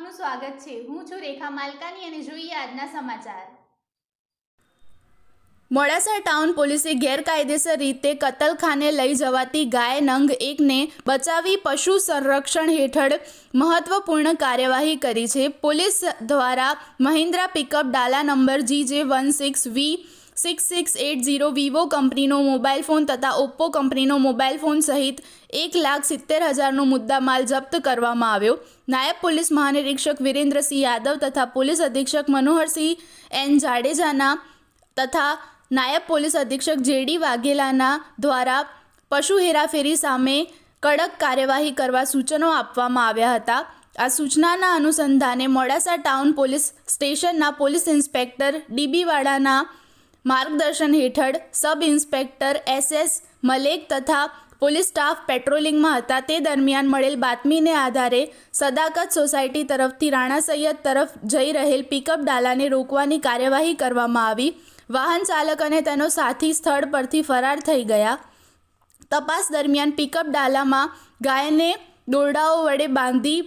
સ્વાગત છે. હું છું રેખા માલકાની અને જોઈએ આજના સમાચાર. મોડાસા ટાઉન પોલીસે ગેરકાયદેસર રીતે કતલખાને લઈ જવાતી ગાય નંગ એકને બચાવી પશુ સંરક્ષણ હેઠળ મહત્વપૂર્ણ કાર્યવાહી કરી છે. પોલીસ દ્વારા Mahindra pickup ડાલા number G J one six V six six eight zero Vivo કંપનીનો મોબાઈલ ફોન તથા ઓપ્પો કંપનીનો મોબાઈલ ફોન સહિત એક લાખ સિત્તેર હજારનો મુદ્દામાલ જપ્ત કરવામાં આવ્યો. નાયબ પોલીસ મહાનિરીક્ષક વિરેન્દ્રસિંહ યાદવ તથા પોલીસ અધિક્ષક મનોહરસિંહ એન જાડેજાના તથા નાયબ પોલીસ અધિક્ષક જેડી વાઘેલાના દ્વારા પશુ હેરાફેરી સામે કડક કાર્યવાહી કરવા સૂચનો આપવામાં આવ્યા હતા. આ સૂચનાના અનુસંધાને મોડાસા ટાઉન પોલીસ સ્ટેશનના પોલીસ ઇન્સ્પેક્ટર ડીબી વાડાના માર્ગદર્શન હેઠળ sub inspector S S Malek તથા પોલીસ સ્ટાફ પેટ્રોલિંગમાં હતા. તે દરમિયાન મળેલ બાતમીને આધારે સદાકત સોસાયટી તરફથી રાણા સૈયદ તરફ જઈ રહેલ પિકઅપ ડાલાને રોકવાની કાર્યવાહી કરવામાં આવી. વાહન ચાલક અને તેનો સાથી સ્થળ પરથી ફરાર થઈ ગયા. તપાસ દરમિયાન પિકઅપ ડાલામાં ગાયને દોરડાઓ વડે બાંધી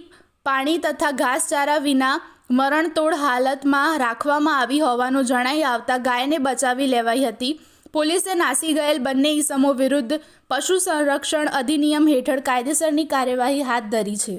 પાણી તથા ઘાસચારા વિના મરણતોડ હાલતમાં રાખવામાં આવી હોવાનું જણાઈ આવતા ગાયને બચાવી લેવાઈ હતી. પોલીસે નાસી ગયેલ બંને ઈસમો વિરુદ્ધ પશુ સંરક્ષણ અધિનિયમ હેઠળ કાયદેસરની કાર્યવાહી હાથ ધરી છે.